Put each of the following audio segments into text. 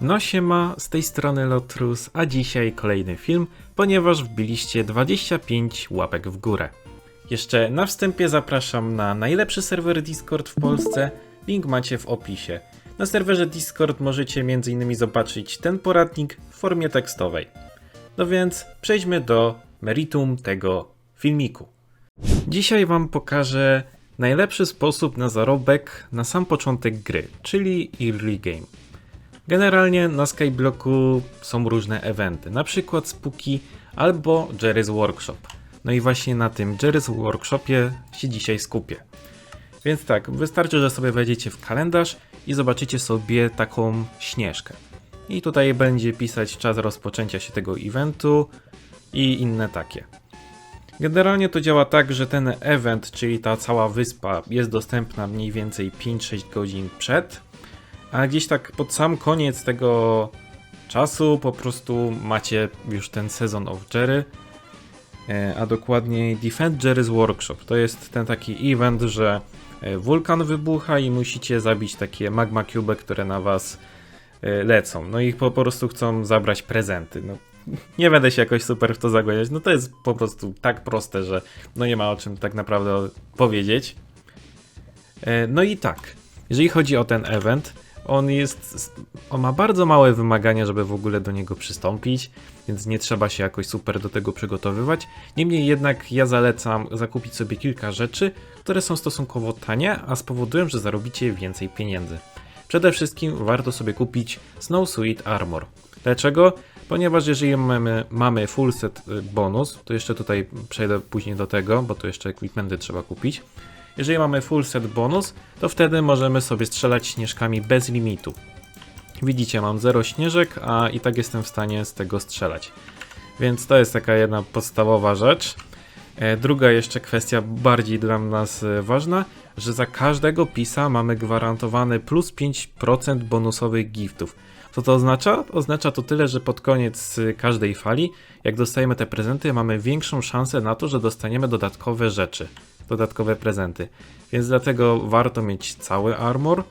No siema, z tej strony Lotrus, a dzisiaj kolejny film, ponieważ wbiliście 25 łapek w górę. Jeszcze na wstępie zapraszam na najlepszy serwer Discord w Polsce, link macie w opisie. Na serwerze Discord możecie m.in. zobaczyć ten poradnik w formie tekstowej. No więc przejdźmy do meritum tego filmiku. Dzisiaj Wam pokażę najlepszy sposób na zarobek na sam początek gry, czyli early game. Generalnie na Skyblocku są różne eventy, na przykład Spooky albo Jerry's Workshop. No i właśnie na tym Jerry's Workshopie się dzisiaj skupię. Więc tak, wystarczy, że sobie wejdziecie w kalendarz i zobaczycie sobie taką śnieżkę. I tutaj będzie pisać czas rozpoczęcia się tego eventu i inne takie. Generalnie to działa tak, że ten event, czyli ta cała wyspa, jest dostępna mniej więcej 5-6 godzin przed, a gdzieś tak pod sam koniec tego czasu po prostu macie już ten sezon of Jerry, e, a dokładniej Defend Jerry's Workshop. To jest ten taki event, że e, wulkan wybucha i musicie zabić takie magma cube, które na was e, lecą. No i po prostu chcą zabrać prezenty. No, nie będę się jakoś super w to zagłębiać. No to jest po prostu tak proste, że no nie ma o czym tak naprawdę powiedzieć. No i tak, jeżeli chodzi o ten event, on jest. On ma bardzo małe wymagania, żeby w ogóle do niego przystąpić, więc nie trzeba się jakoś super do tego przygotowywać. Niemniej jednak ja zalecam zakupić sobie kilka rzeczy, które są stosunkowo tanie, a spowodują, że zarobicie więcej pieniędzy. Przede wszystkim warto sobie kupić Snowsuit Armor. Dlaczego? Ponieważ jeżeli mamy, mamy full set y, bonus, to jeszcze tutaj przejdę później do tego, bo to jeszcze equipmenty trzeba kupić. Jeżeli mamy full set bonus, to wtedy możemy sobie strzelać śnieżkami bez limitu. Widzicie, mam 0 śnieżek, a i tak jestem w stanie z tego strzelać. Więc to jest taka jedna podstawowa rzecz. E, Druga jeszcze kwestia bardziej dla nas e, ważna, że za każdego pisa mamy gwarantowany plus 5% bonusowych giftów. Co to oznacza? Oznacza to tyle, że pod koniec y, każdej fali, jak dostajemy te prezenty, mamy większą szansę na to, że dostaniemy dodatkowe rzeczy, dodatkowe prezenty. Więc dlatego warto mieć cały armor.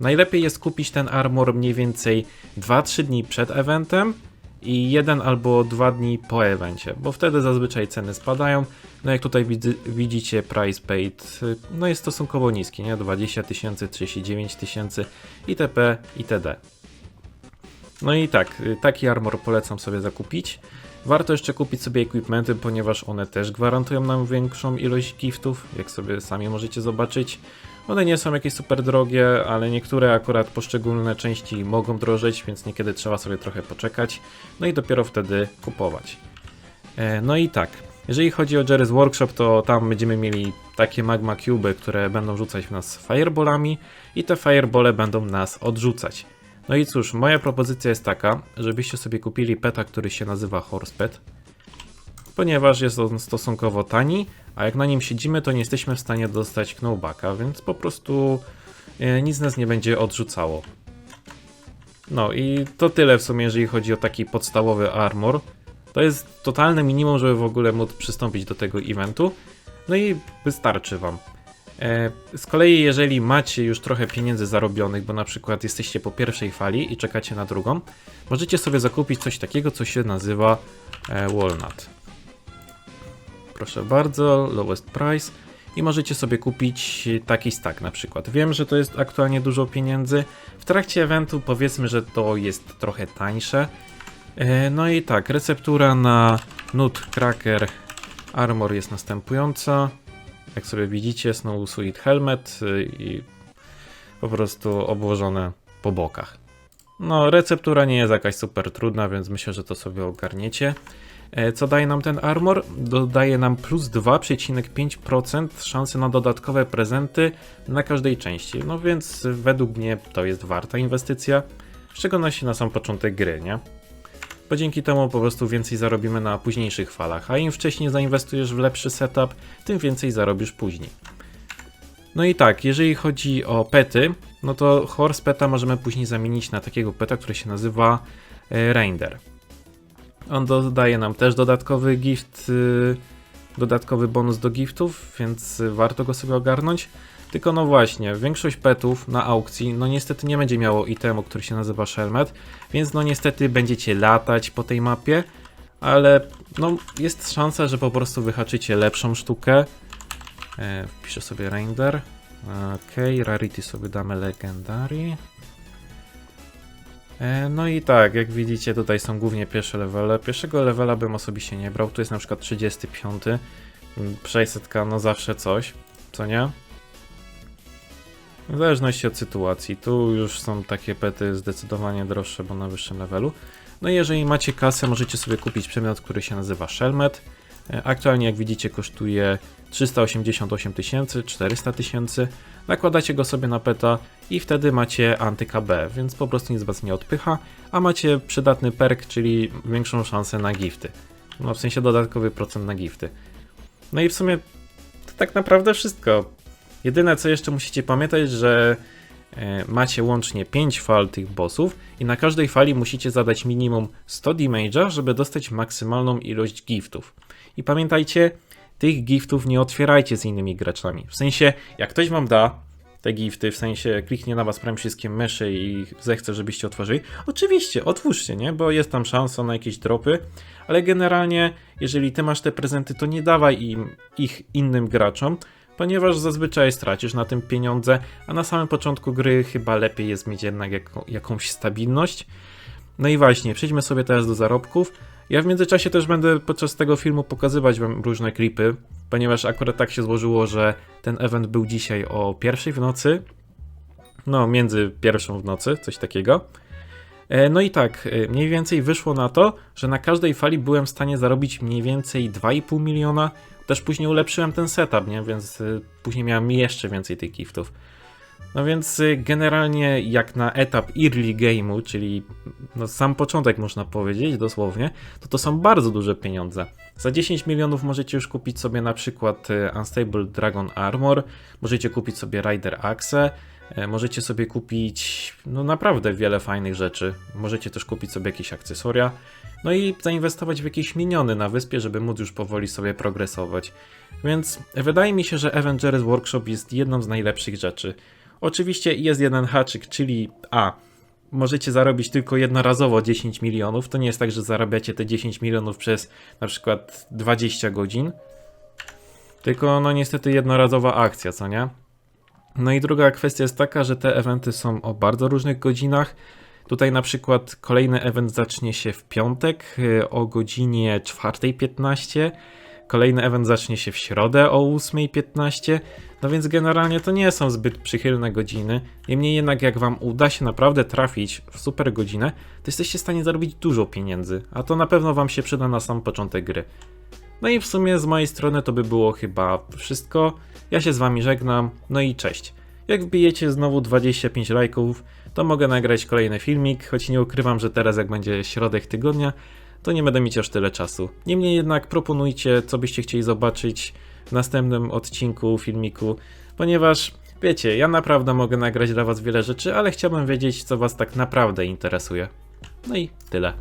Najlepiej jest kupić ten armor mniej więcej 2-3 dni przed eventem i jeden albo dwa dni po evencie, bo wtedy zazwyczaj ceny spadają. No jak tutaj widzi- widzicie, price paid no jest stosunkowo niski, nie? 20 tysięcy, 39 tysięcy itp. itd. No i tak, y, taki armor polecam sobie zakupić. Warto jeszcze kupić sobie equipmenty, ponieważ one też gwarantują nam większą ilość giftów, jak sobie sami możecie zobaczyć. One nie są jakieś super drogie, ale niektóre akurat poszczególne części mogą drożeć, więc niekiedy trzeba sobie trochę poczekać, no i dopiero wtedy kupować. E, No i tak, jeżeli chodzi o Jerry's Workshop, to tam będziemy mieli takie magma cube, które będą rzucać w nas fireballami i te firebole będą nas odrzucać. No i cóż, moja propozycja jest taka, żebyście sobie kupili peta, który się nazywa Horse Pet, ponieważ jest on stosunkowo tani, a jak na nim siedzimy, to nie jesteśmy w stanie dostać knowbacka, więc po prostu e, nic nas nie będzie odrzucało. No i to tyle w sumie, jeżeli chodzi o taki podstawowy armor. To jest totalne minimum, żeby w ogóle móc przystąpić do tego eventu. No i wystarczy wam. E, Z kolei, jeżeli macie już trochę pieniędzy zarobionych, bo na przykład jesteście po pierwszej fali i czekacie na drugą, możecie sobie zakupić coś takiego, co się nazywa e, Walnut. Proszę bardzo, lowest price. I możecie sobie kupić taki stack na przykład. Wiem, że to jest aktualnie dużo pieniędzy. W trakcie eventu powiedzmy, że to jest trochę tańsze. E, No i tak, receptura na Nutcracker Armor jest następująca. Jak sobie widzicie, Snow Suit Helmet y, i po prostu obłożone po bokach. No, receptura nie jest jakaś super trudna, więc myślę, że to sobie ogarniecie. E, Co daje nam ten armor? Dodaje nam plus 2,5% szansy na dodatkowe prezenty na każdej części. No więc według mnie to jest warta inwestycja, szczególności na sam początek gry, nie? Bo dzięki temu po prostu więcej zarobimy na późniejszych falach, a im wcześniej zainwestujesz w lepszy setup, tym więcej zarobisz później. No i tak, jeżeli chodzi o pety, no to horse peta możemy później zamienić na takiego peta, który się nazywa e, Reindeer. On dodaje nam też dodatkowy gift, y, dodatkowy bonus do giftów, więc warto go sobie ogarnąć. Tylko no właśnie, większość petów na aukcji, no niestety nie będzie miało itemu, który się nazywa Shelmet, więc no niestety będziecie latać po tej mapie, ale no jest szansa, że po prostu wyhaczycie lepszą sztukę. E, wpiszę sobie render. Okej, rarity sobie damy legendary. E, no i tak, jak widzicie tutaj są głównie pierwsze levele. Pierwszego levela bym osobiście nie brał, tu jest na przykład 35. Mm, 600 no zawsze coś, co nie? W zależności od sytuacji. Tu już są takie pety zdecydowanie droższe, bo na wyższym levelu. No i jeżeli macie kasę, możecie sobie kupić przedmiot, który się nazywa Shelmet. E, Aktualnie, jak widzicie, kosztuje 388 tysięcy, 400 tysięcy. Nakładacie go sobie na peta i wtedy macie anty-KB, więc po prostu nic was nie odpycha, a macie przydatny perk, czyli większą szansę na gifty. No w sensie dodatkowy procent na gifty. No i w sumie to tak naprawdę wszystko. Jedyne co jeszcze musicie pamiętać, że e, macie łącznie 5 fal tych bossów i na każdej fali musicie zadać minimum 100 damage'a, żeby dostać maksymalną ilość giftów. I pamiętajcie, tych giftów nie otwierajcie z innymi graczami. W sensie, jak ktoś wam da te gifty, w sensie kliknie na was prawym wszystkie myszy i zechce, żebyście otworzyli, oczywiście, otwórzcie, nie? Bo jest tam szansa na jakieś dropy, ale generalnie, jeżeli ty masz te prezenty, to nie dawaj im ich innym graczom, ponieważ zazwyczaj stracisz na tym pieniądze, a na samym początku gry chyba lepiej jest mieć jednak jako, jakąś stabilność. No i właśnie, przejdźmy sobie teraz do zarobków. Ja w międzyczasie też będę podczas tego filmu pokazywać wam różne klipy, ponieważ akurat tak się złożyło, że ten event był dzisiaj o pierwszej w nocy. No, między pierwszą w nocy, coś takiego. E, No i tak, e, mniej więcej wyszło na to, że na każdej fali byłem w stanie zarobić mniej więcej 2,5 miliona. Też później ulepszyłem ten setup, nie? Więc e, później miałem jeszcze więcej tych giftów. No więc y, generalnie jak na etap early game'u, czyli no sam początek można powiedzieć dosłownie, to to są bardzo duże pieniądze. Za 10 milionów możecie już kupić sobie na przykład y, Unstable Dragon Armor, możecie kupić sobie Rider Axe, y, możecie sobie kupić no naprawdę wiele fajnych rzeczy. Możecie też kupić sobie jakieś akcesoria, no i zainwestować w jakieś miniony na wyspie, żeby móc już powoli sobie progresować. Więc wydaje mi się, że Avengers Workshop jest jedną z najlepszych rzeczy. Oczywiście jest jeden haczyk, czyli A. Możecie zarobić tylko jednorazowo 10 milionów. To nie jest tak, że zarabiacie te 10 milionów przez na przykład 20 godzin. Tylko no niestety jednorazowa akcja, co nie? No i druga kwestia jest taka, że te eventy są o bardzo różnych godzinach. Tutaj na przykład kolejny event zacznie się w piątek y, o godzinie 4.15. Kolejny event zacznie się w środę o 8.15. No więc generalnie to nie są zbyt przychylne godziny. Niemniej jednak jak wam uda się naprawdę trafić w super godzinę, to jesteście w stanie zarobić dużo pieniędzy, a to na pewno wam się przyda na sam początek gry. No i w sumie z mojej strony to by było chyba wszystko. Ja się z wami żegnam, no i cześć. Jak wbijecie znowu 25 lajków, to mogę nagrać kolejny filmik, choć nie ukrywam, że teraz jak będzie środek tygodnia, to nie będę mieć aż tyle czasu. Niemniej jednak proponujcie, co byście chcieli zobaczyć w następnym odcinku, filmiku, ponieważ wiecie, ja naprawdę mogę nagrać dla was wiele rzeczy, ale chciałbym wiedzieć, co was tak naprawdę interesuje. No i tyle.